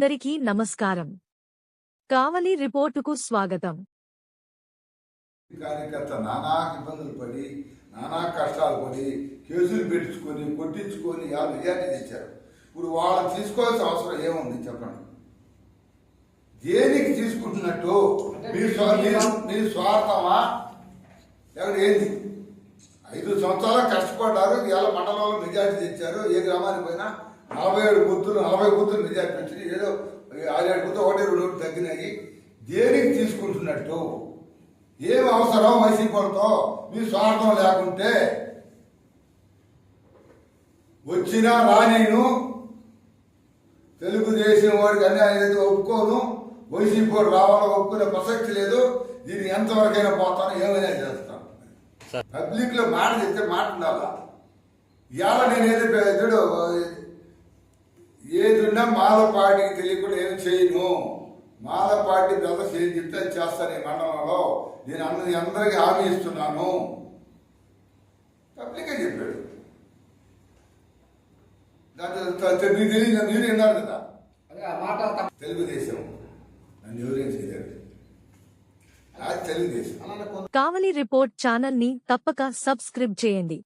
అందరికీ నమస్కారం. కావలి రిపోర్టుకు స్వాగతం. కార్యకర్త నానా ఇబ్బందులు పడి నానా కష్టాలు పడి కేసులు పెట్టించుకొని కొట్టించుకొని ఇవాళ మెజార్టీ తెచ్చారు. ఇప్పుడు వాళ్ళని తీసుకోవాల్సిన అవసరం ఏముంది చెప్పండి? దేనికి తీసుకుంటున్నట్టు? మీ మీ- స్వార్థమా? ఎక్కడ ఏంది? ఐదు సంవత్సరాలు కష్టపడ్డారు ఇవాళ మండలంలో మెజార్టీ తెచ్చారు ఏ గ్రామానికి పోయినా నలభై ఏడు బూతులు నలభై బూతులు మెజార్టీ వచ్చింది. ఏదో ఆరేడు బూతులు ఒకటి రెండు తగ్గినాయి. దేనికి తీసుకుంటున్నట్టు? ఏం అవసరం వైసీపీలతో? మీ స్వార్థం లేకుంటే వచ్చినా రానేను. తెలుగుదేశం వాడికి అన్యాయం అయితే ఒప్పుకోను వైసీపీ వాడు రావాలో ఒప్పుకునే ప్రసక్తి లేదు. దీన్ని ఎంతవరకైనా పోతాను ఏమైనా చేస్తాను. పబ్లిక్లో మాట చెప్తే మాట ఉండాలా? ఇవాళ నేను ఏదో చూడు ఏదున్నా మాల పార్టీకి తెలియకుండా ఏం చేయను. మాల పార్టీ బ్రదర్స్ ఏం చెప్తే అది చేస్తాను ఈ మండలంలో. నేను అన్నది అందరికీ హామీ ఇస్తున్నాను. పబ్లికే చెప్పాడు. దాంట్లో త- త- మీకు తెలియదు మీరు విన్నారు కదా? మాట తెలుగుదేశం. నన్ను ఎవరేం తెలుగుదేశం. కావలి రిపోర్ట్ ఛానల్ని తప్పక సబ్స్క్రైబ్ చేయండి.